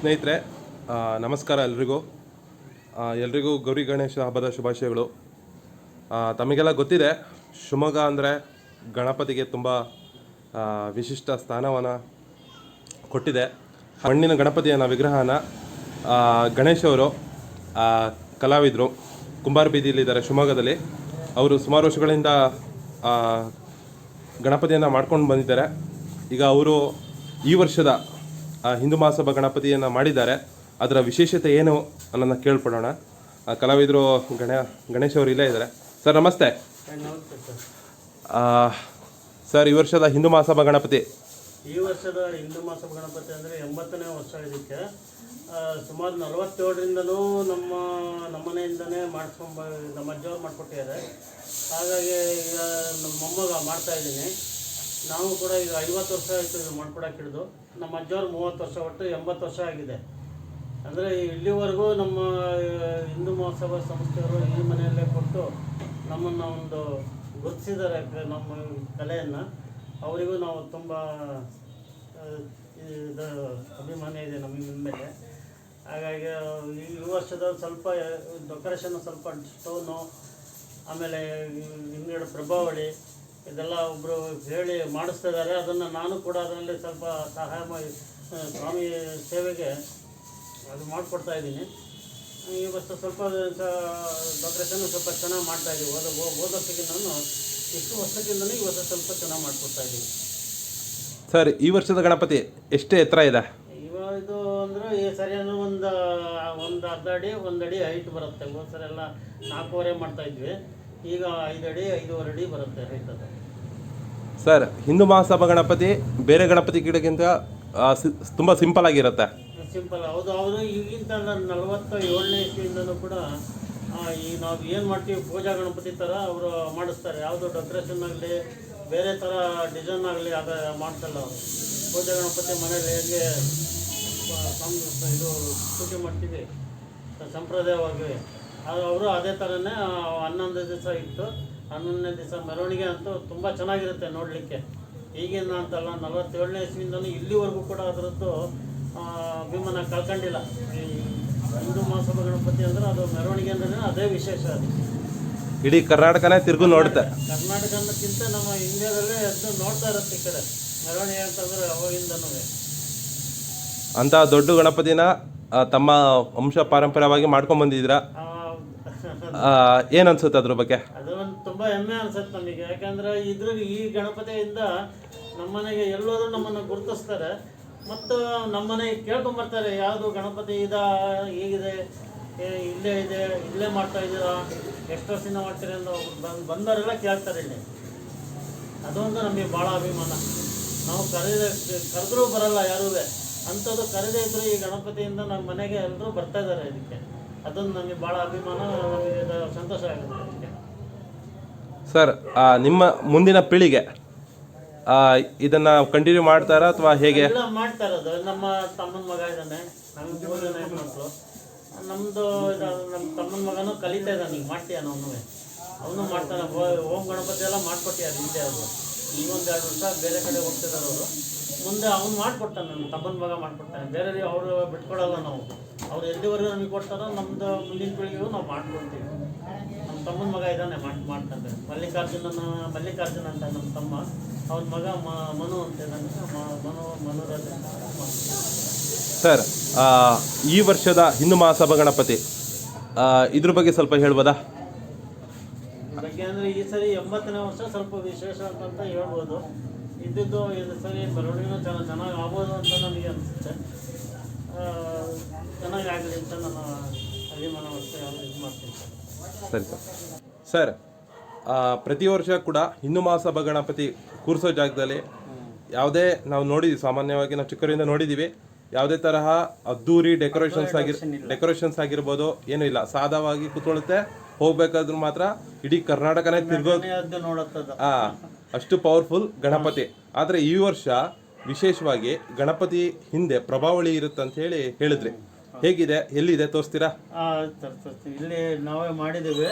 ಸ್ನೇಹಿತರೆ ನಮಸ್ಕಾರ ಎಲ್ರಿಗೂ. ಎಲ್ರಿಗೂ ಗೌರಿ ಗಣೇಶ ಹಬ್ಬದ ಶುಭಾಶಯಗಳು. ತಮಗೆಲ್ಲ ಗೊತ್ತಿದೆ, ಶಿವಮೊಗ್ಗ ಅಂದರೆ ಗಣಪತಿಗೆ ತುಂಬ ವಿಶಿಷ್ಟ ಸ್ಥಾನವನ್ನು ಕೊಟ್ಟಿದೆ. ಮಣ್ಣಿನ ಗಣಪತಿಯನ್ನ, ವಿಗ್ರಹನ ಗಣೇಶ ಅವರು ಕಲಾವಿದರು. ಕುಂಬಾರ ಬೀದಿಯಲ್ಲಿದ್ದಾರೆ ಶಿವಮೊಗ್ಗದಲ್ಲಿ. ಅವರು ಸುಮಾರು ವರ್ಷಗಳಿಂದ ಗಣಪತಿಯನ್ನು ಮಾಡ್ಕೊಂಡು ಬಂದಿದ್ದಾರೆ. ಈಗ ಅವರು ಈ ವರ್ಷದ ಹಿಂದೂ ಮಹಾಸಭಾ ಗಣಪತಿಯನ್ನು ಮಾಡಿದ್ದಾರೆ. ಅದರ ವಿಶೇಷತೆ ಏನು ಅನ್ನೋದನ್ನ ಕೇಳ್ಪಡೋಣ. ಕಲಾವಿದರು ಗಣ, ಗಣೇಶ್ ಅವರು ಇಲ್ಲೇ ಇದ್ದಾರೆ. ಸರ್, ನಮಸ್ತೆ. ಸರ್, ಈ ವರ್ಷದ ಹಿಂದೂ ಮಹಾಸಭಾ ಗಣಪತಿ. ಈ ವರ್ಷದ ಹಿಂದೂ ಮಾಸ ಗಣಪತಿ ಅಂದರೆ ಎಂಬತ್ತನೇ ವರ್ಷ ಇದಕ್ಕೆ. ಸುಮಾರು ನಲವತ್ತೇಳರಿಂದಲೂ ನಮ್ಮ ನಮ್ಮನೆಯಿಂದನೇ ಮಾಡಿಸ್ಕೊಂಬ, ನಮ್ಮ ಅಜ್ಜವ್ರು ಮಾಡಿಕೊಟ್ಟಿದ್ದಾರೆ. ಹಾಗಾಗಿ ಈಗ ನಮ್ಮ ಮೊಮ್ಮಗ ಮಾಡ್ತಾ ಇದ್ದೀನಿ. ನಾವು ಕೂಡ ಈಗ ಐವತ್ತು ವರ್ಷ ಆಯಿತು ಇದು ಮಾಡ್ಕೊಡಕ್ಕೆ ಹಿಡಿದು. ನಮ್ಮ ಅಜ್ಜವ್ರು ಮೂವತ್ತು ವರ್ಷ ಒಟ್ಟು ಎಂಬತ್ತು ವರ್ಷ ಆಗಿದೆ. ಅಂದರೆ ಇಲ್ಲಿವರೆಗೂ ನಮ್ಮ ಹಿಂದೂ ಮಹೋತ್ಸವ ಸಂಸ್ಥೆಯವರು ಈ ಮನೆಯಲ್ಲೇ ಕೊಟ್ಟು ನಮ್ಮನ್ನು ಒಂದು ಗುರುತಿಸಿದ್ದಾರೆ ನಮ್ಮ ಕಲೆಯನ್ನು. ಅವರಿಗೂ ನಾವು ತುಂಬ ಇದು ಅಭಿಮಾನ ಇದೆ ನಮ್ಮ ಮೇಲೆ. ಹಾಗಾಗಿ ಈ ವರ್ಷದ ಸ್ವಲ್ಪ ಡೆಕೋರೇಷನ್ ಸ್ವಲ್ಪ ಸ್ಟೋನು ಆಮೇಲೆ ಹಿಂಗಡೆ ಪ್ರಭಾವಳಿ ಇದೆಲ್ಲ ಒಬ್ಬರು ಹೇಳಿ ಮಾಡಿಸ್ತಾ ಇದ್ದಾರೆ ಅದನ್ನು ನಾನು ಕೂಡ ಅದರಲ್ಲಿ ಸ್ವಲ್ಪ ಸಹಾಯ ಮಾಡಿ ಸ್ವಾಮಿ ಸೇವೆಗೆ ಅದು ಮಾಡಿಕೊಡ್ತಾ ಇದ್ದೀನಿ. ಈ ವರ್ಷ ಸ್ವಲ್ಪ ಡೆಕೋರೇಷನ್ ಸ್ವಲ್ಪ ಚೆನ್ನಾಗಿ ಮಾಡ್ತಾ ಇದ್ದೀವಿ. ಹೋದ ನಾನು ಇಷ್ಟು ವರ್ಷಕ್ಕಿಂತಲೂ ವರ್ಷ ಸ್ವಲ್ಪ ಚೆನ್ನಾಗಿ ಮಾಡಿಕೊಡ್ತಾ ಇದ್ದೀವಿ. ಸರ್ ಈ ವರ್ಷದ ಗಣಪತಿ ಎಷ್ಟು ಎತ್ತರ ಇದೆ? ಇವಾಗ ಇದು ಅಂದರೆ ಈ ಸರಿ ಅಂದ್ರೆ ಒಂದು ಒಂದು ಅರ್ಧ ಅಡಿ ಒಂದು ಅಡಿ ಹೈಟ್ ಬರುತ್ತೆ. ಹೋದ ಸರಿ ಎಲ್ಲ ನಾಲ್ಕೂವರೆ ಮಾಡ್ತಾ ಇದ್ವಿ. ಈಗ ಐದು ಅಡಿ ಐದೂವರೆ ಅಡಿ ಬರುತ್ತೆ ರೈತದ ಸರ್ ಹಿಂದೂ ಮಹಾಸಭಾ ಗಣಪತಿ ಬೇರೆ ಗಣಪತಿ ಗಿಡಕ್ಕಿಂತ ತುಂಬ ಸಿಂಪಲ್ ಆಗಿರುತ್ತೆ. ಸಿಂಪಲ್ ಹೌದು ಅವರು ಈಗಿಂತ ನಲವತ್ತ ಏಳನೇ ಇಸ್ವಿಯಿಂದನೂ ಕೂಡ ಈ ನಾವು ಏನು ಮಾಡ್ತೀವಿ ಪೂಜಾ ಗಣಪತಿ ಥರ ಅವರು ಮಾಡಿಸ್ತಾರೆ. ಯಾವುದು ಡೆಕೋರೇಷನ್ ಆಗಲಿ ಬೇರೆ ಥರ ಡಿಸೈನ್ ಆಗಲಿ ಅದ ಮಾಡ್ಸಲ್ಲ ಅವರು. ಪೂಜಾ ಗಣಪತಿ ಮನೆಯಲ್ಲಿ ಹೇಗೆ ಇದು ಪೂಜೆ ಮಾಡ್ತೀವಿ. ಸಂಪ್ರದಾಯವಾಗಿ. ಅದು ಅವರು ಅದೇ ಥರನೇ ಹನ್ನೊಂದು ದಿವಸ ಇತ್ತು. ಹನ್ನೊಂದನೇ ದಿವಸ ಮೆರವಣಿಗೆ ಅಂತೂ ತುಂಬ ಚೆನ್ನಾಗಿರುತ್ತೆ ನೋಡಲಿಕ್ಕೆ. ಈಗಿನ ಅಂತಲ್ಲ ನಲವತ್ತೇಳನೇ ಇಸ್ವಿಯಿಂದಲೂ ಇಲ್ಲಿವರೆಗೂ ಕೂಡ ಅದರದ್ದು ಅಭಿಮಾನ ಕಳ್ಕೊಂಡಿಲ್ಲ. ಈ ಹಿಂದೂ ಮಹಾಸಭಾ ಗಣಪತಿ ಅಂದ್ರೆ ಅದು ಮೆರವಣಿಗೆ ಅಂದ್ರೆ ಅದೇ ವಿಶೇಷ ಅದು. ಇಡೀ ಕರ್ನಾಟಕನೇ ತಿರುಗು ನೋಡುತ್ತೆ ಕರ್ನಾಟಕಕ್ಕಿಂತ ನಮ್ಮ ಇಂಡಿಯಾದಲ್ಲೇ ಅದು ನೋಡ್ತಾ ಇರುತ್ತೆ ಈ ಕಡೆ. ಮೆರವಣಿಗೆ ಅಂತಂದ್ರೆ ಅವಾಗಿಂದನೂ. ಅಂತ ದೊಡ್ಡ ಗಣಪತಿನ ತಮ್ಮ ವಂಶ ಪಾರಂಪರ್ಯವಾಗಿ ಮಾಡ್ಕೊಂಡ್ ಬಂದಿದ್ದೀರಾ? ಆ, ಏನ್ ಅನ್ಸುತ್ತೆ ಅದ್ರ ಬಗ್ಗೆ? ಅದು ತುಂಬ ಹೆಮ್ಮೆ ಅನ್ಸುತ್ತೆ ನಮಗೆ. ಯಾಕಂದ್ರೆ ಇದ್ರ ಈ ಗಣಪತಿಯಿಂದ ನಮ್ಮನೆಗೆ ಎಲ್ಲೋದ್ರೂ ನಮ್ಮನ್ನು ಗುರುತಿಸ್ತಾರೆ. ಮತ್ತು ನಮ್ಮನೆಗೆ ಕೇಳ್ಕೊಂಬರ್ತಾರೆ, ಯಾವುದು ಗಣಪತಿ ಇದ, ಹೇಗಿದೆ ಇಲ್ಲೇ ಇದೆ, ಇಲ್ಲೇ ಮಾಡ್ತಾ ಇದ್ದೀರಾ, ಎಷ್ಟು ವರ್ಷದಿಂದ ಮಾಡ್ತೀರಿ ಅಂತ ಬಂದು ಬಂದವರೆಲ್ಲ ಕೇಳ್ತಾರೆ ಇಲ್ಲಿ. ಅದೊಂದು ನಮಗೆ ಭಾಳ ಅಭಿಮಾನ. ನಾವು ಕರೆದ ಕರೆದ್ರೂ ಬರಲ್ಲ ಯಾರೂ. ಅಂಥದ್ದು ಕರೆದೇ ಇದ್ರು ಈ ಗಣಪತಿಯಿಂದ ನಮ್ಮ ಮನೆಗೆ ಎಲ್ಲರೂ ಬರ್ತಾ ಇದ್ದಾರೆ ಇದಕ್ಕೆ. ಅದೊಂದು ನಮಗೆ ಭಾಳ ಅಭಿಮಾನ ನಮಗೆ ಸಂತೋಷ ಆಗುತ್ತೆ ಸರ್ ನಿಮ್ಮ ಮುಂದಿನ ಪೀಳಿಗೆ ಇದನ್ನ ಕಂಟಿನ್ಯೂ ಮಾಡ್ತಾರಾ ಅಥವಾ ಹೇಗೆ? ಎಲ್ಲ ಮಾಡ್ತಾ ಇರೋದು ನಮ್ಮ ತಮ್ಮನ ಮಗ ಇದ್ದಾನೆ ನಮ್ಮ ಮೂರು ಹೆಣ್ಮಕ್ಳು ನಮ್ಮದು ನಮ್ಮ ತಮ್ಮನ ಮಗನೂ ಕಲಿತಾ ಇದ್ದಾನೆ ಈಗ ಮಾಡ್ತೀಯ ಅವನು. ಅವನು ಮಾಡ್ತಾನೆ. ಓ- ಗಣಪತಿ ಎಲ್ಲ ಮಾಡ್ಕೊಟ್ಟಿದ್ದಾರೆ ಹಿಂದೆ ಅವರು. ಈಗ ಒಂದು ಎರಡು ವರ್ಷ ಬೇರೆ ಕಡೆ ಹೋಗ್ತಿದ್ದಾರೆ ಅವರು. ಮುಂದೆ ಅವ್ನು ಮಾಡ್ಕೊಡ್ತಾನೆ ನಮ್ಮ ತಮ್ಮನ ಮಗ ಮಾಡ್ಕೊಡ್ತಾನೆ. ಬೇರೆ ಅವರು ಬಿಟ್ಕೊಡಲ್ಲ ನಾವು. ಅವ್ರು ಎಲ್ಲಿವರೆಗೂ ನಮಗೆ ಕೊಡ್ತಾರೋ ನಮ್ದು ಮುಂದಿನ ಪೀಳಿಗೆಗೂ ನಾವು ಮಾಡ್ಕೊಡ್ತೀವಿ. ನಮ್ಮ ತಮ್ಮನ ಮಗ ಇದ್ದಾನೆ ಮಾಡಿ ಮಾಡ್ತಾನೆ. ಮಲ್ಲಿಕಾರ್ಜುನನ ಮಲ್ಲಿಕಾರ್ಜುನ ಅಂತ ನಮ್ಮ ತಮ್ಮ. ಅವ್ರ ಮಗ ಮನು ಅಂತ ಇದ್ದಾನೆ. ಮನು ಮನುರಾಜ್ ಅಂತ ಸರ್ ಈ ವರ್ಷದ ಹಿಂದೂ ಮಹಾಸಭಾ ಗಣಪತಿ ಇದ್ರ ಬಗ್ಗೆ ಸ್ವಲ್ಪ ಹೇಳ್ಬೋದಾ? ಬಗ್ಗೆ ಅಂದರೆ ಈ ಸರಿ ಎಂಬತ್ತನೇ ವರ್ಷ ಸ್ವಲ್ಪ ವಿಶೇಷ ಅಂತ ಹೇಳ್ಬೋದು. ಇದ್ದಿದ್ದು ಇದು ಸರಿ ಬರವಣಿಗೆ ಚೆನ್ನಾಗಿ ಚೆನ್ನಾಗಿ ಆಗ್ಬೋದು ಅಂತ ನನಗೆ ಅನಿಸುತ್ತೆ. ಅಂತ ಅಭಿಮಾನ ಇದು ಮಾಡ್ತೀನಿ. ಸರ್ ಸರಿ. ಸರ್ ಪ್ರತಿ ವರ್ಷ ಕೂಡ ಹಿಂದೂ ಮಹಾಸಭಾ ಗಣಪತಿ ಕೂರಿಸೋ ಜಾಗದಲ್ಲಿ ಯಾವುದೇ ನಾವು ನೋಡಿದ್ದೀವಿ ಸಾಮಾನ್ಯವಾಗಿ ನಾವು ಚಿಕ್ಕರಿಂದ ನೋಡಿದ್ದೀವಿ ಯಾವುದೇ ತರಹ ಅದ್ದೂರಿ ಡೆಕೋರೇಷನ್ಸ್ ಆಗಿರ್ ಡೆಕೋರೇಷನ್ಸ್ ಆಗಿರ್ಬೋದು ಏನೂ ಇಲ್ಲ. ಸಾದಾವಾಗಿ ಕೂತ್ಕೊಳ್ಳುತ್ತೆ ಹೋಗ್ಬೇಕಾದ್ರೂ ಮಾತ್ರ ಇಡೀ ಕರ್ನಾಟಕನೇ ತಿರ್ಗೋ ನೋಡತ್ತದ. ಆ ಅಷ್ಟು ಪವರ್ಫುಲ್ ಗಣಪತಿ. ಆದರೆ ಈ ವರ್ಷ ವಿಶೇಷವಾಗಿ ಗಣಪತಿ ಹಿಂದೆ ಪ್ರಭಾವಳಿ ಇರುತ್ತೆ ಅಂತ ಹೇಳಿ ಹೇಳಿದ್ರಿ. ಹೇಗಿದೆ? ಎಲ್ಲಿದೆ? ತೋರಿಸ್ತೀರಾ? ತರ್ತೀನಿ ಇಲ್ಲಿ ನಾವೇ ಮಾಡಿದ್ದೀವಿ.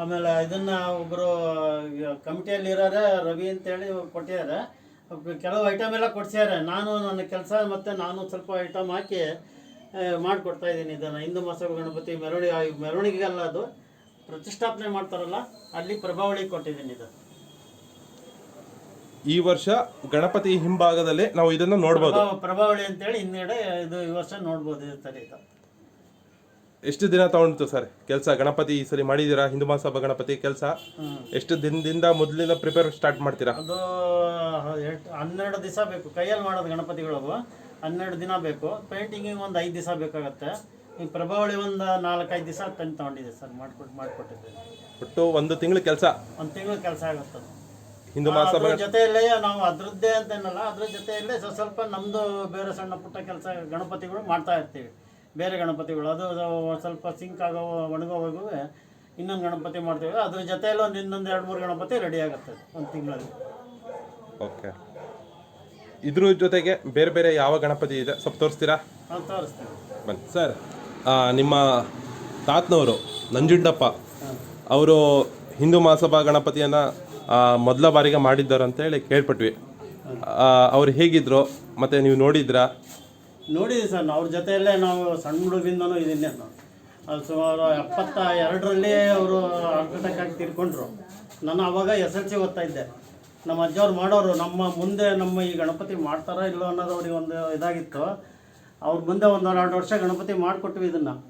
ಆಮೇಲೆ ಇದನ್ನ ಒಬ್ಬರು ಕಮಿಟಿಯಲ್ಲಿ ಇರೋರೆ ರವಿ ಅಂತೇಳಿ ಕೊಟ್ಟಿದ್ದಾರೆ. ಕೆಲವು ಐಟಮ್ ಎಲ್ಲ ಕೊಡ್ಸ್ಯಾರೆ ನಾನು ನನ್ನ ಕೆಲಸ ಮತ್ತು ನಾನು ಸ್ವಲ್ಪ ಐಟಮ್ ಹಾಕಿ ಮಾಡಿಕೊಡ್ತಾ ಇದ್ದೀನಿ ಇದನ್ನು. ಹಿಂದೂ ಮಹಾಸಭಾ ಗಣಪತಿ ಮೆರವಣಿಗೆ ಅಲ್ಲ ಅದು. ಪ್ರತಿಷ್ಠಾಪನೆ ಮಾಡ್ತಾರಲ್ಲ, ಅಲ್ಲಿ ಪ್ರಭಾವಳಿ ಕೊಟ್ಟಿದ್ದೀನಿ ಇದು ಈ ವರ್ಷ ಗಣಪತಿ ಹಿಂಭಾಗದಲ್ಲಿ ನಾವು ಇದನ್ನು ನೋಡ್ಬೋದು. ಪ್ರಭಾವಳಿ ಪ್ರಭಾವಳಿ ಅಂತೇಳಿ ಹಿಂದ್ಗಡೆ ಇದು ಈ ವರ್ಷ ನೋಡ್ಬೋದು ಇರ್ತಾರೆ ಇದು. ಎಷ್ಟು ದಿನ ತಗೊಂಡಿತು ಸರ್ ಕೆಲಸ? ಗಣಪತಿ ಈ ಸರಿ ಮಾಡಿದ್ದೀರಾ? ಹಿಂದೂ ಮಹಾಸಭಾ ಗಣಪತಿ ಕೆಲಸ? ಹ್ಮ್. ಎಷ್ಟು ದಿನದಿಂದ ಮೊದಲಿಂದ ಪ್ರಿಪೇರ್ ಸ್ಟಾರ್ಟ್ ಮಾಡ್ತೀರಾ? ಅದು ಎಷ್ಟು ಹನ್ನೆರಡು ದಿವಸ ಬೇಕು. ಕೈಯಲ್ಲಿ ಮಾಡೋದು ಗಣಪತಿಗಳು ಹನ್ನೆರಡು ದಿನ ಬೇಕು. ಪೇಂಟಿಂಗಿಗೆ ಒಂದು ಐದು ದಿವಸ ಬೇಕಾಗತ್ತೆ. ಈ ಪ್ರಭಾವಳಿ ಒಂದು ನಾಲ್ಕೈದು ದಿವಸ ತಂದು ತಗೊಂಡಿದೆ ಸರ್. ಮಾಡ್ಕೊಟ್ಟು ಮಾಡಿಕೊಟ್ಟಿದ್ದೆ ಒಟ್ಟು ಒಂದು ತಿಂಗಳ ಕೆಲಸ? ಒಂದು ತಿಂಗಳು ಕೆಲಸ ಆಗುತ್ತೆ ಅದು. ಹಿಂದೂ ಮಹಾಸಭಾ ಜೊತೆಯಲ್ಲೇ ನಾವು ಅದ್ರದ್ದೇ ಅಂತೇನಲ್ಲ ಅದ್ರ ಜೊತೆಯಲ್ಲೇ ಸ್ವಲ್ಪ ಸ್ವಲ್ಪ ನಮ್ಮದು ಬೇರೆ ಸಣ್ಣ ಪುಟ್ಟ ಕೆಲಸ ಗಣಪತಿಗಳು ಮಾಡ್ತಾ ಇರ್ತೀವಿ. ಬೇರೆ ಗಣಪತಿಗಳು ಅದು ಸ್ವಲ್ಪ ಸಿಂಕ್ ಆಗೋ ಒಣಗೋವಾಗೂ ಇನ್ನೊಂದು ಗಣಪತಿ ಮಾಡ್ತೀವಿ. ಅದ್ರ ಜೊತೆಯಲ್ಲಿ ಒಂದು ಇನ್ನೊಂದು ಎರಡು ಮೂರು ಗಣಪತಿ ರೆಡಿ ಆಗುತ್ತೆ ಒಂದು ತಿಂಗಳಲ್ಲಿ. ಓಕೆ. ಇದ್ರ ಜೊತೆಗೆ ಬೇರೆ ಬೇರೆ ಯಾವ ಗಣಪತಿ ಇದೆ? ಸ್ವಲ್ಪ ತೋರಿಸ್ತೀರಾ? ನಾವು ತೋರಿಸ್ತೀವಿ ಬನ್ನಿ. ಸರ್ ಆ, ನಿಮ್ಮ ತಾತನವರು ನಂಜುಂಡಪ್ಪ ಅವರು ಹಿಂದೂ ಮಹಾಸಭಾ ಗಣಪತಿಯನ್ನು ಮೊದಲ ಬಾರಿಗೆ ಮಾಡಿದ್ದಾರೆ ಅಂತೇಳಿ ಕೇಳ್ಪಟ್ವಿ. ಆ, ಅವ್ರು ಹೇಗಿದ್ರು? ಮತ್ತೆ ನೀವು ನೋಡಿದ್ರಾ? ನೋಡಿದ್ವಿ ಸರ್. ಅವ್ರ ಜೊತೆಯಲ್ಲೇ ನಾವು ಸಣ್ಣ ಹುಡುಗಿಂದನೂ ಇದನ್ನೇ ಅದು ಸುಮಾರು ಎಪ್ಪತ್ತ ಎರಡರಲ್ಲಿ ಅವರು ಹಾರ್ಟ್ ಅಟ್ಯಾಕ್ ನಾನು ಅವಾಗ ಎಸ್ ಎಲ್ ಸಿ ಓದ್ತಾ ಇದ್ದೆ. ನಮ್ಮ ಅಜ್ಜವ್ರು ಮಾಡೋರು ನಮ್ಮ ಮುಂದೆ ನಮ್ಮ ಈ ಗಣಪತಿ ಮಾಡ್ತಾರೋ ಇಲ್ಲೋ ಅನ್ನೋದು ಅವ್ರಿಗೆ ಒಂದು ಇದಾಗಿತ್ತು. ಅವ್ರ ಮುಂದೆ ಒಂದು ಎರಡು ವರ್ಷ ಗಣಪತಿ ಮಾಡಿಕೊಟ್ವಿ ಇದನ್ನು.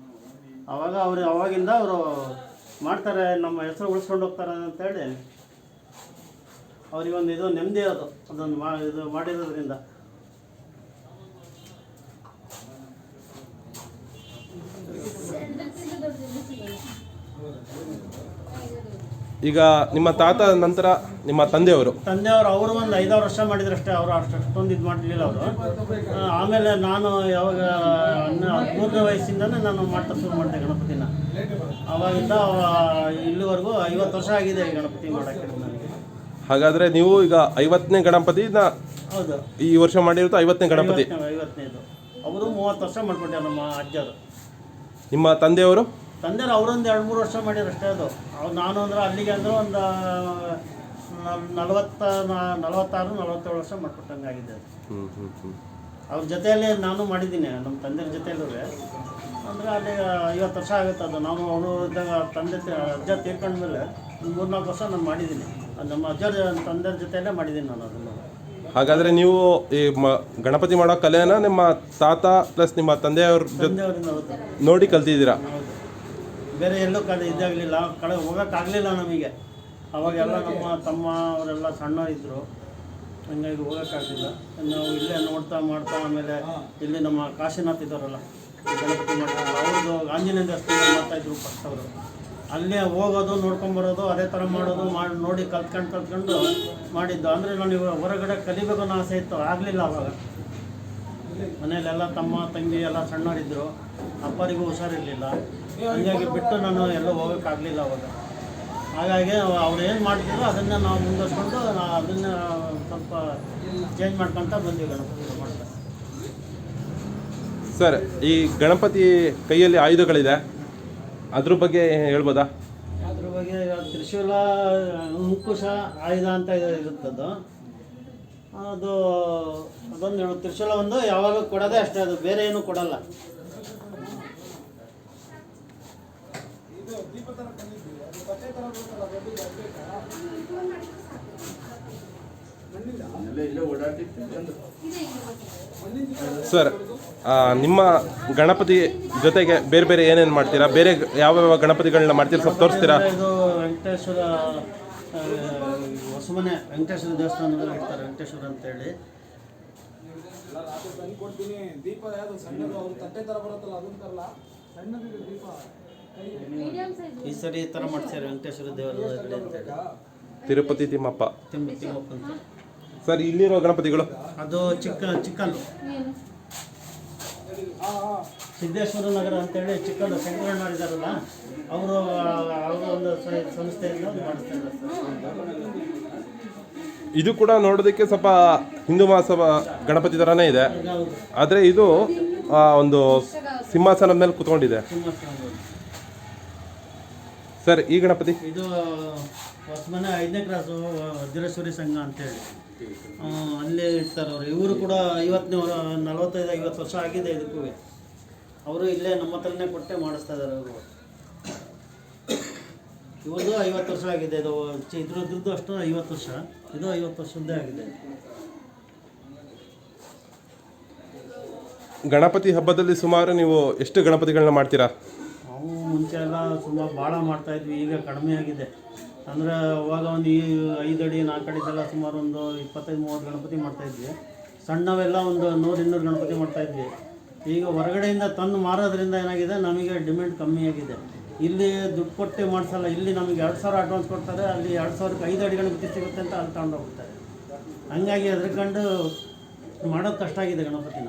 ಅವಾಗ ಅವರು ಅವಾಗಿಂದ ಅವರು ಮಾಡ್ತಾರೆ ನಮ್ಮ ಹೆಸರು ಉಳಿಸ್ಕೊಂಡು ಹೋಗ್ತಾರೆ ಅಂತೇಳಿ ಅವ್ರಿಗೊಂದು ಇದು ನೆಮ್ಮದಿ ಅದು ಅದನ್ನು ಮಾ ಇದು ಮಾಡಿರೋದ್ರಿಂದ. ಈಗ ನಿಮ್ಮ ತಾತ ನಂತರ ನಿಮ್ಮ ತಂದೆಯವರು? ತಂದೆಯವರು ಅವರು ಒಂದು ಐದಾರು ವರ್ಷ ಮಾಡಿದ್ರಷ್ಟೇ ಅವರು ಅಷ್ಟು ಅಷ್ಟೊಂದು ಇದು ಮಾಡಲಿಲ್ಲ ಅವರು. ಆಮೇಲೆ ನಾನು ಯಾವಾಗ ಹದಿಮೂರನೇ ವಯಸ್ಸಿಂದನೇ ನಾನು ಮಾಡ್ತಾ ಶುರು ಮಾಡಿದೆ ಗಣಪತಿನ. ಅವಾಗಿಂದ ಅವ- ಇಲ್ಲಿವರೆಗೂ ಐವತ್ತು ವರ್ಷ ಆಗಿದೆ ಗಣಪತಿ ಮಾಡೋಕ್ಕೆ. ಹಾಗಾದರೆ ನೀವು ಈಗ ಐವತ್ತನೇ ಗಣಪತಿನ ಹೌದು. ಈ ವರ್ಷ ಮಾಡಿರೋದು ಐವತ್ತನೇ ಗಣಪತಿ. ಐವತ್ತನೇ ಐವತ್ತನೇದು. ಅವರು ಮೂವತ್ತು ವರ್ಷ ಮಾಡ್ಕೊಂಡ್ಯಾರ ನಮ್ಮ ಅಜ್ಜರು. ನಿಮ್ಮ ತಂದೆಯವರು? ತಂದೆಯವರು ಅವರೊಂದು ಎರಡು ಮೂರು ವರ್ಷ ಮಾಡಿದ್ರು ಅಷ್ಟೇ ಅದು. ಅವ್ರು ನಾನು ಅಂದ್ರೆ ಅಲ್ಲಿಗೆ ಅಂದ್ರೆ ಒಂದು ನಲ್- ನಲವತ್ತ ನಲವತ್ತಾರು ನಲವತ್ತೇಳು ವರ್ಷ ಮಾಡ್ಕೊಟ್ಟಂಗೆ ಆಗಿದೆ ಅದು. ಹ್ಞೂ ಹ್ಞೂ ಹ್ಞೂ ಅವ್ರ ಜೊತೆಯಲ್ಲಿ ನಾನು ಮಾಡಿದ್ದೀನಿ ನಮ್ಮ ತಂದೆಯ ಜೊತೆಯಲ್ಲೂ. ಅಂದರೆ ಅಲ್ಲಿ ಐವತ್ತು ವರ್ಷ ಆಗುತ್ತೆ ಅದು. ನಾನು ಅವರು ಇದ್ದಾಗ ತಂದೆ ತಿ- ಅಜ್ಜ ತೀರ್ಕೊಂಡ್ಮೇಲೆ ಒಂದು ಮೂರ್ನಾಲ್ಕು ವರ್ಷ ನಾನು ಮಾಡಿದ್ದೀನಿ. ನಮ್ಮ ಅಜ್ಜರ ತಂದೆಯ ಜೊತೆಯಲ್ಲೇ ಮಾಡಿದ್ದೀನಿ ನಾನು ಅದನ್ನು. ಹಾಗಾದ್ರೆ ನೀವು ಈ ಮ ಗಣಪತಿ ಮಾಡೋ ಕಲೆನ ನಿಮ್ಮ ತಾತ ಪ್ಲಸ್ ನಿಮ್ಮ ತಂದೆಯವ್ರ ಜೊತೆ ತಂದೆಯವರಿಂದ ಹೌದು. ನೋಡಿ ಕಲ್ತಿದ್ದೀರಾ? ಬೇರೆ ಎಲ್ಲೂ ಕಡೆ ಇದಾಗಲಿಲ್ಲ. ಕಡೆ ಹೋಗೋಕ್ಕಾಗಲಿಲ್ಲ ನಮಗೆ. ಅವಾಗೆಲ್ಲ ನಮ್ಮ ತಮ್ಮ ಅವರೆಲ್ಲ ಸಣ್ಣ ಇದ್ದರು ಹಂಗಾಗಿ ಹೋಗೋಕ್ಕಾಗಲಿಲ್ಲ. ನಾವು ಇಲ್ಲೇ ನೋಡ್ತಾ ಮಾಡ್ತಾ ಆಮೇಲೆ ಇಲ್ಲಿ ನಮ್ಮ ಕಾಶಿನಾಥ್ ಇದ್ದಾರಲ್ಲ ಈ ಗಣಪತಿ ಮಾಡ್ತಾರಲ್ಲ ಅವ್ರದ್ದು ಆಂಜನೇಯ ದೇವಸ್ಥಾನ ಮಾಡ್ತಾಯಿದ್ರು ಫಸ್ಟ್ ಅವರು. ಅಲ್ಲೇ ಹೋಗೋದು ನೋಡ್ಕೊಂಬರೋದು ಅದೇ ಥರ ಮಾಡೋದು, ಮಾಡಿ, ನೋಡಿ ಕಲ್ತ್ಕೊಂಡು ಕಲ್ತ್ಕೊಂಡು ಮಾಡಿದ್ದು. ಅಂದರೆ ಇವಾಗ ಹೊರಗಡೆ ಕಲಿಬೇಕು ಅನ್ನೋ ಆಸೆ ಇತ್ತು, ಆಗಲಿಲ್ಲ ಅವಾಗ. ಮನೆಯಲ್ಲೆಲ್ಲ ತಮ್ಮ, ತಂಗಿ ಎಲ್ಲ ಸಣ್ಣವರಿದ್ದರು ಅಪ್ಪರಿಗೂ ಹುಷಾರಿರಲಿಲ್ಲ. ಹಂಗಾಗಿ ಬಿಟ್ಟು ನಾನು ಎಲ್ಲೂ ಹೋಗೋಕ್ಕಾಗಲಿಲ್ಲ ಅವಾಗ. ಹಾಗಾಗಿ ಅವ್ರು ಏನು ಮಾಡ್ತಿದ್ರು ಅದನ್ನು ನಾವು ಮುಂದುವರ್ಸ್ಕೊಂಡು ಅದನ್ನ ಸ್ವಲ್ಪ ಚೇಂಜ್ ಮಾಡ್ಕೊತ ಬಂದ್ವಿ ಗಣಪತಿ ಮಾಡ್ತಾ ಸರ್, ಈ ಗಣಪತಿ ಕೈಯಲ್ಲಿ ಆಯುಧಗಳಿದೆ. ಅದ್ರ ಬಗ್ಗೆ ಹೇಳ್ಬೋದಾ? ಅದ್ರ ಬಗ್ಗೆ ತ್ರಿಶೂಲ ಅಂಕುಶ ಆಯುಧ ಅಂತ ಇರುತ್ತದ್ದು ಅದು ಅದೊಂದು ಹೇಳು ತ್ರಿಶೂಲ ಒಂದು ಯಾವಾಗ ಕೊಡೋದೇ ಅಷ್ಟೇ ಅದು ಬೇರೆ ಏನು ಕೊಡಲ್ಲ. ಸರ್ ನಿಮ್ಮ ಗಣಪತಿ ಜೊತೆಗೆ ಬೇರೆ ಬೇರೆ ಏನೇನು ಮಾಡ್ತೀರಾ? ಬೇರೆ ಯಾವ್ಯಾವ ಗಣಪತಿಗಳನ್ನ ಮಾಡ್ತೀರಾ? ಸ್ವಲ್ಪ ತೋರಿಸ್ತೀರಾ? ಇದು ವೆಂಕಟೇಶ್ವರ ಆ, ಹೊಸಮನೆ ವೆಂಕಟೇಶ್ವರ ದೇವಸ್ಥಾನದಲ್ಲಿ ಇರ್ತಾರೆ ವೆಂಕಟೇಶ್ವರ ಅಂತೇಳಿ. ಕೊಡ್ತೀನಿ ದೀಪ ಯಾವುದು ಸಣ್ಣದು ಅವ್ರು ತಟ್ಟೆ ತರ ಬರುತ್ತಲ್ಲ ಅದನ್ನ ತರಲ್ಲ ಸಣ್ಣದಿದೆ ದೀಪ ಈ ಸರಿ ಈ ಥರ ಮಾಡ್ತಾರೆ ವೆಂಕಟೇಶ್ವರ ದೇವರಲ್ಲಿ ಅಂತೇಳಿ. ತಿರುಪತಿ ತಿಮ್ಮಪ್ಪ. ತಿಮ್ಮ ತಿಮ್ಮಪ್ಪ ಅಂತ ಸರ್ ಇಲ್ಲಿರೋ ಗಣಪತಿಗಳು? ಅದು ಚಿಕ್ಕ ಚಿಕ್ಕಲ್ಲು. ಸಿದ್ದೇಶ್ವರ ನಗರ ಅಂತೇಳಿ ಚಿಕ್ಕದ ಶಂಕರಣ್ಣ ಇದ್ದಾರಲ್ಲ ಅವರು ಅವರು ಒಂದು ಸಂಸ್ಥೆಯಿಂದ ಮಾಡಿಸ್ತಾ ಇದ್ದಾರೆ. ಇದು ಕೂಡ ನೋಡೋದಕ್ಕೆ ಸ್ವಲ್ಪ ಹಿಂದೂ ಮಹಾಸಭಾ ಗಣಪತಿ ಥರನೇ ಇದೆ. ಆದರೆ ಇದು ಆ, ಒಂದು ಸಿಂಹಾಸನದ ಮೇಲೆ ಕುತ್ಕೊಂಡಿದೆ. ಸರ್ ಈ ಗಣಪತಿ? ಇದು ಹೊಸಮನೆ ಐದನೇ ಕ್ರಾಸು ವಜ್ರೇಶ್ವರಿ ಸಂಘ ಅಂತೇಳಿ. ಅಲ್ಲೇ ಇರ್ತಾರೆ ಅವರು. ಇವರು ಕೂಡ ಐವತ್ತನೇ ನಲವತ್ತೈದು ಐವತ್ತು ವರ್ಷ ಆಗಿದೆ ಇದಕ್ಕೂ. ಅವರು ಇಲ್ಲೇ ನಮ್ಮ ಹತ್ರನೇ ಕೊಟ್ಟೆ ಮಾಡಿಸ್ತಾ ಇದ್ದಾರೆ ಅವರು. ಇವ್ರದ್ದು ಐವತ್ತು ವರ್ಷ ಆಗಿದೆ. ಇದು ಇದ್ರದ್ದು ಅಷ್ಟು ಐವತ್ತು ವರ್ಷ. ಇದು ಐವತ್ತು ವರ್ಷದ್ದೇ ಆಗಿದೆ. ಗಣಪತಿ ಹಬ್ಬದಲ್ಲಿ ಸುಮಾರು ನೀವು ಎಷ್ಟು ಗಣಪತಿಗಳನ್ನ ಮಾಡ್ತೀರಾ? ನಾವು ಮುಂಚೆ ಎಲ್ಲ ಸುಮಾರು ಭಾಳ ಮಾಡ್ತಾ ಇದ್ವಿ. ಈಗ ಕಡಿಮೆ ಆಗಿದೆ. ಅಂದರೆ ಅವಾಗ ಒಂದು ಈ ಐದು ಅಡಿ, ನಾಲ್ಕು ಅಡಿದೆಲ್ಲ ಸುಮಾರು ಒಂದು ಇಪ್ಪತ್ತೈದು, ಮೂವತ್ತು ಗಣಪತಿ ಮಾಡ್ತಾಯಿದ್ವಿ ಸಣ್ಣವೆಲ್ಲ ಒಂದು ನೂರು, ಇನ್ನೂರು ಗಣಪತಿ ಮಾಡ್ತಾಯಿದ್ವಿ ಈಗ ಹೊರಗಡೆಯಿಂದ ತಂದು ಮಾರೋದ್ರಿಂದ ಏನಾಗಿದೆ? ನಮಗೆ ಡಿಮ್ಯಾಂಡ್ ಕಮ್ಮಿ ಆಗಿದೆ. ಇಲ್ಲಿ ದುಡ್ಡು ಕೊಟ್ಟು ಮಾಡಿಸಲ್ಲ. ಇಲ್ಲಿ ನಮಗೆ ಎರಡು ಸಾವಿರ ಅಡ್ವಾನ್ಸ್ ಕೊಡ್ತಾರೆ. ಅಲ್ಲಿ ಎರಡು ಸಾವಿರಕ್ಕೆ ಐದು ಅಡಿ ಗಣಪತಿ ಸಿಗುತ್ತೆ ಅಂತ ಅಲ್ಲಿ ತಗೊಂಡು ಹೋಗ್ತಾರೆ ಹಂಗಾಗಿ ಅದ್ರಕಂಡು ಮಾಡೋದು ಕಷ್ಟ ಆಗಿದೆ ಗಣಪತಿನ.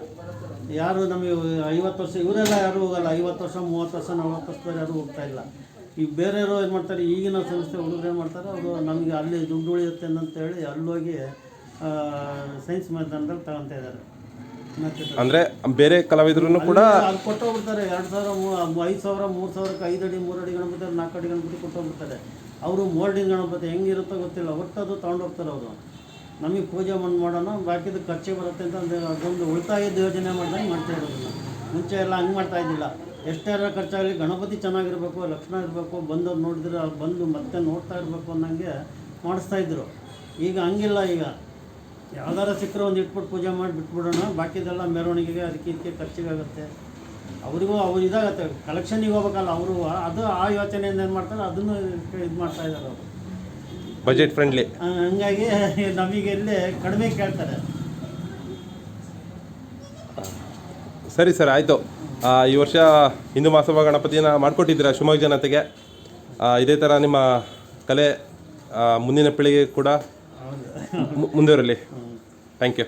ಯಾರು ನಮಗೆ ಐವತ್ತು ವರ್ಷ, ಇವರೆಲ್ಲ ಯಾರು ಹೋಗಲ್ಲ. ಐವತ್ತು ವರ್ಷ, ಮೂವತ್ತು ವರ್ಷ, ನಲ್ವತ್ತು ವರ್ಷದವ್ರು ಯಾರು ಹೋಗ್ತಾ ಇಲ್ಲ. ಈ ಬೇರೆಯವರು ಏನು ಮಾಡ್ತಾರೆ ಈಗಿನ ಸಂಸ್ಥೆ ಹುಡುಗರು ಏನು ಮಾಡ್ತಾರೆ ಅವರು ನಮಗೆ ಅಲ್ಲಿ ದುಡ್ಡು ಉಳಿಯುತ್ತೆ ಅಂತೇಳಿ ಅಲ್ಲೋಗಿ ಸೈನ್ಸ್ ಮೈದಾನದಲ್ಲಿ ತಗೊತಾ ಇದ್ದಾರೆ. ಅಂದ್ರೆ ಬೇರೆ ಕಲಾವಿದರು ಕೂಡ ಅಲ್ಲಿ ಕೊಟ್ಟೋಗ್ಬಿಡ್ತಾರೆ ಎರಡು ಸಾವಿರ ಐದು ಸಾವಿರ ಮೂರು ಸಾವಿರಕ್ಕೆ ಐದು ಅಡಿ ಮೂರು ಅಡಿ ಗಣಪತಿ ನಾಲ್ಕು ಅಡಿ ಗಣಪತಿ ಕೊಟ್ಟೋಗ್ಬಿಡ್ತಾರೆ. ಅವರು ಮೋಲ್ಡಿಂಗ್ ಗಣಪತಿ ಹೆಂಗಿರುತ್ತೋ ಗೊತ್ತಿಲ್ಲ ಒಟ್ಟು ಅದು ತೊಗೊಂಡೋಗ್ತಾರೆ ಅವರು. ನಮಗೆ ಪೂಜೆ ಮಣ್ಣು ಮಾಡೋಣ ಬಾಕಿದು ಖರ್ಚೆ ಬರುತ್ತೆ ಅಂತ ಅದೊಂದು ಉಳಿತಾಯದ ಯೋಜನೆ ಮಾಡ್ದಂಗೆ ಮಾಡ್ತಾ ಇರೋದಿಲ್ಲ. ಮುಂಚೆ ಎಲ್ಲ ಹಂಗೆ ಮಾಡ್ತಾ ಇದ್ದಿಲ್ಲ. ಎಷ್ಟೇ ಖರ್ಚಾಗಲಿ ಗಣಪತಿ ಚೆನ್ನಾಗಿರಬೇಕು ಲಕ್ಷಣ ಇರಬೇಕು ಬಂದವ್ರು ನೋಡಿದ್ರೆ ಅವ್ರು ಬಂದು ಮತ್ತೆ ನೋಡ್ತಾ ಇರಬೇಕು ಅನ್ನೋಂಗೆ ಮಾಡಿಸ್ತಾ ಇದ್ರು. ಈಗ ಹಂಗಿಲ್ಲ ಈಗ. ಯಾವ್ದಾರ ಸಿಕ್ಕರೆ ಒಂದು ಇಟ್ಬಿಟ್ಟು ಪೂಜೆ ಮಾಡಿ ಬಿಟ್ಬಿಡೋಣ ಬಾಕಿದೆಲ್ಲ ಮೆರವಣಿಗೆಗೆ ಅದಕ್ಕೆ ಇದಕ್ಕೆ ಖರ್ಚಿಗಾಗುತ್ತೆ. ಅವರಿಗೂ ಅವ್ರು ಇದಾಗತ್ತೆ ಕಲೆಕ್ಷನಿಗೆ ಹೋಗ್ಬೇಕಲ್ಲ ಅವರು ಅದು ಆ ಯೋಚನೆಯಿಂದ ಏನು ಮಾಡ್ತಾರೆ ಅದನ್ನು ಇದು ಮಾಡ್ತಾ ಇದ್ದಾರೆ ಅವರು. ಬಜೆಟ್ ಫ್ರೆಂಡ್ಲಿ ಹಂಗಾಗಿ ನಮಗೆ ಇಲ್ಲಿ ಕಡಿಮೆ ಕೇಳ್ತಾರೆ. ಸರಿ ಸರ್ ಆಯಿತು. ಈ ವರ್ಷ ಹಿಂದೂ ಮಹಾಸಭಾ ಗಣಪತಿಯನ್ನು ಮಾಡಿಕೊಟ್ಟಿದ್ದೀರಾ ಶಿವಮೊಗ್ಗ ಜನತೆಗೆ. ಇದೇ ಥರ ನಿಮ್ಮ ಕಲೆ ಮುಂದಿನ ಪೀಳಿಗೆ ಕೂಡ ಮುಂದುವರಲಿ. Thank you